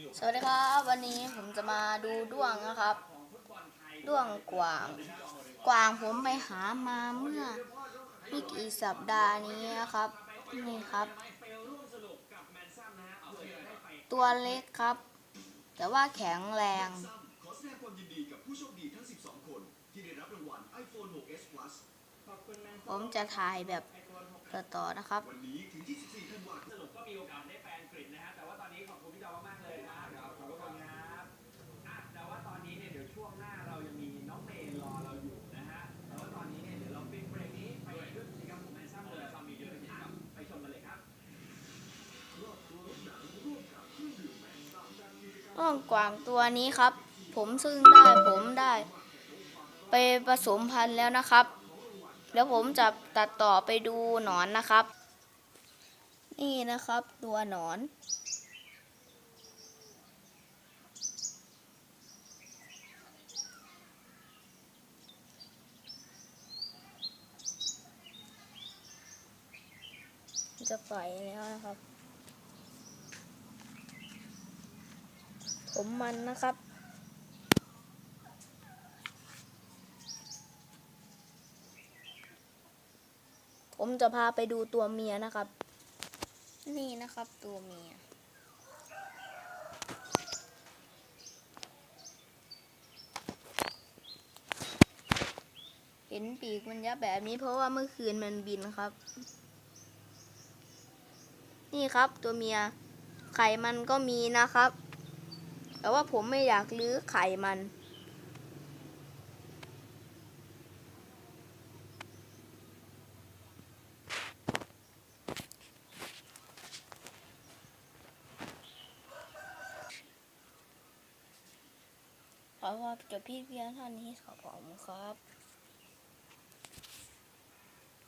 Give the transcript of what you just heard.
สวัสดีครับ วันนี้ผมจะมาดูด้วงนะครับ ด้วงกวาง กวางผมไปหามาเมื่อไม่กี่สัปดาห์นี้นะครับ นี่ครับ ตัวเล็กครับ แต่ว่าแข็งแรงขอแสดงความยินดีกับผู้โชคดีทั้ง12คนที่ได้รับรางวัล iPhone 6s Plus ผมจะถ่ายแบบต่อๆนะครับ ด้วงกวางตัวนี้ครับ ผมซึ่งได้ผมได้ ไปผสมพันธุ์แล้วนะครับ แล้วผมจะตัดต่อไปดูหนอนนะครับ นี่นะครับตัวหนอนจะปล่อยแล้วนะครับ ผมมันนะครับ ผมจะพาไปดูตัวเมียนะครับ นี่นะครับตัวเมียเห็นปีกมันยับแบบนี้เพราะว่าเมื่อคืนมันบินครับ นี่ครับตัวเมีย ไข่มันก็มีนะครับ แต่ว่าผมไม่อยากลื้อไข่มัน ขอว่าจบพี่เพียงเท่านี้ขอบคุณครับ